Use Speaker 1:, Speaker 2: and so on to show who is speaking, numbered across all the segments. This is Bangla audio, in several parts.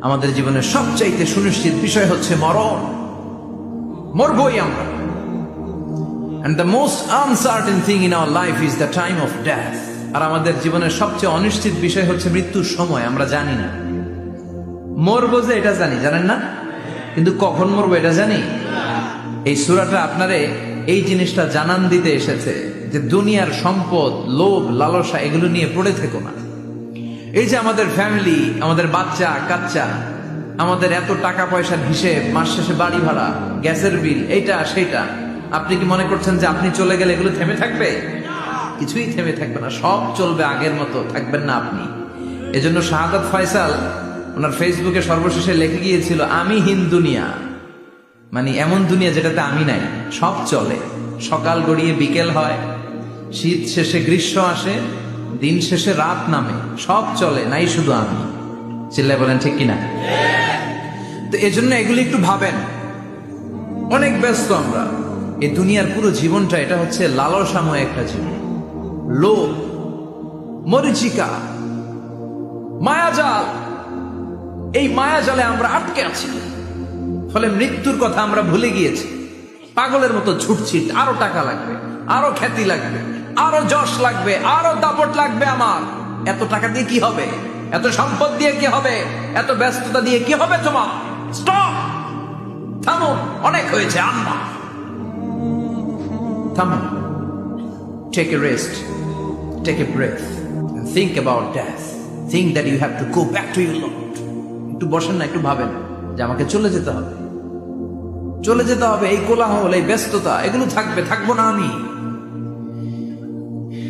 Speaker 1: আমাদের জীবনের সবচাইতে সুনিশ্চিত বিষয় হচ্ছে মরণ। মরবই আমরা। And the most uncertain thing in our life is the time of death. আর আমাদের জীবনের সবচেয়ে অনিশ্চিত বিষয় হচ্ছে মৃত্যুর সময়, আমরা জানি না। মরবো যে এটা জানি, জানেন না? কিন্তু কখন মরবো এটা জানি? এই সুরাটা আপনারে এই জিনিসটা জানান দিতে এসেছে যে দুনিয়ার সম্পদ, লোভ, লালসা, এগুলো নিয়ে পড়ে থেকো না। এই যে আমাদের ফ্যামিলি আমাদের বাচ্চা, কাচ্চা, আমাদের এত টাকা পয়সার হিসেব, মাস শেষে বাড়ি ভাড়া, গ্যাসের বিল, এইটা, সেইটা, আপনি কি মনে করছেন যে আপনি চলে গেলে এগুলো থেমে থাকবে? কিছুই থেমে থাকবে না, সব চলবে আগের মতো, থাকবেন না আপনি। এজন্য শাহাদাত ফয়সাল ওনার ফেসবুকে সর্বশেষে লিখে গিয়েছিল, আমি হিন দুনিয়া। মানে এমন দুনিয়া যেটাতে আমি নাই, সব চলে। সকাল গড়িয়ে বিকেল হয়, শীত শেষে গ্রীষ্ম আসে দিন শেষে রাত নামে, সব চলে, নাই শুধু আমি। চিল্লায় বলেন, ঠিক কিনা? তো এজন্য এগুলি একটু ভাবেন। অনেক ব্যস্ত আমরা। এই দুনিয়ার পুরো জীবনটা, এটা হচ্ছে লালসাময় একটা জীবন। লোভ, মরিচিকা, মায়াজাল। এই মায়াজালে আমরা আটকে আছি। ফলে মৃত্যুর কথা আমরা ভুলে গিয়েছি। পাগলের মতো ছুটছি, আরও টাকা লাগবে, আরও খ্যাতি লাগবে। আরও যশ লাগবে, আরও দাপট লাগবে আমার। এত টাকা দিয়ে কি হবে? এত সম্পদ দিয়ে কি হবে? এত ব্যস্ততা দিয়ে কি হবে তোমার? স্টপ থামো, অনেক হয়েছে, আম্মা। থামো। Take a rest take a breath think about death think that you have to go back to your lord একটু বসেন না, একটু ভাবেন যে আমাকে চলে যেতে হবে। চলে যেতে হবে, এই কোলাহল, এই ব্যস্ততা, এগুলো থাকবে, থাকব না আমি।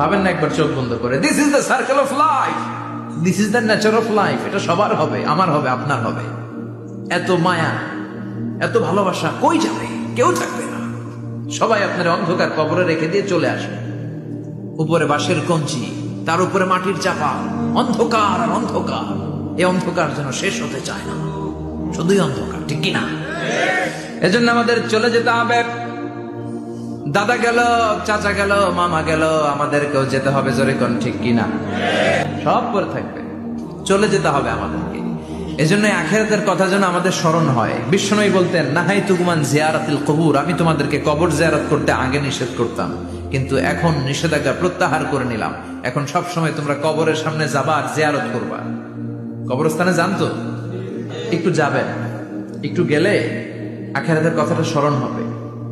Speaker 1: ভাবেন না একবার চোখ বন্ধ করে। This is the circle of life this is the nature of life এটা সবার হবে আমার হবে আপনার হবে। এত মায়া এত ভালোবাসা কই যাবে? কেউ থাকবে না। সবাই আপনার অন্ধকার কবরে রেখে দিয়ে চলে আসবে। উপরে বাঁশের কঞ্চি তার উপরে মাটির চাপা। অন্ধকার আর অন্ধকার। এই অন্ধকার যেন শেষ হতে চায় না। শুধুই অন্ধকার ঠিক কিনা? এজন্য আমাদের চলে যেতে হবে। দাদা গেল, চাচা গেল, মামা গেল, আমাদেরকেও যেতে হবে জোরে কোন ঠিক কিনা? সব করে থাকবে। চলে যেতে হবে আমাদেরকে। এজন্য আখেরাতের কথা যেন আমাদের স্মরণ হয়। বিশ্বনয় বলতেন, নাহাই তুকুমান জিয়ারাতিল কবুর। আমি তোমাদেরকে কবর জিয়ারত করতে আগে নিষেধ করতাম, কিন্তু এখন নিষেধাজ্ঞা প্রত্যাহার করে নিলাম। এখন সব সময় তোমরা কবরের সামনে যাবা আর জিয়ারত করবা। কবরস্থানে জানতো একটু যাবেন? একটু গেলে আখেরাতের কথাটা স্মরণ হবে।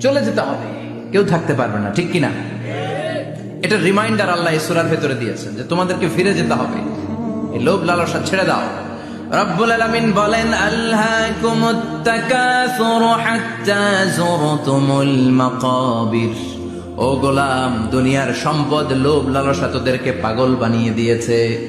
Speaker 1: চলে যেতে হবে। কেউ থাকতে পারবে না, ঠিক কিনা? এটা রিমাইন্ডার আল্লাহ ইসুরার ভেতরে দিয়েছেন যে তোমাদেরকে ফিরে যেতে হবে। এই লোভ লালসা ছেড়ে দাও। রব্বুল বলেন ও গোলাম, দুনিয়ার সম্পদ, লোভ লালসা তোদেরকে পাগল বানিয়ে দিয়েছে।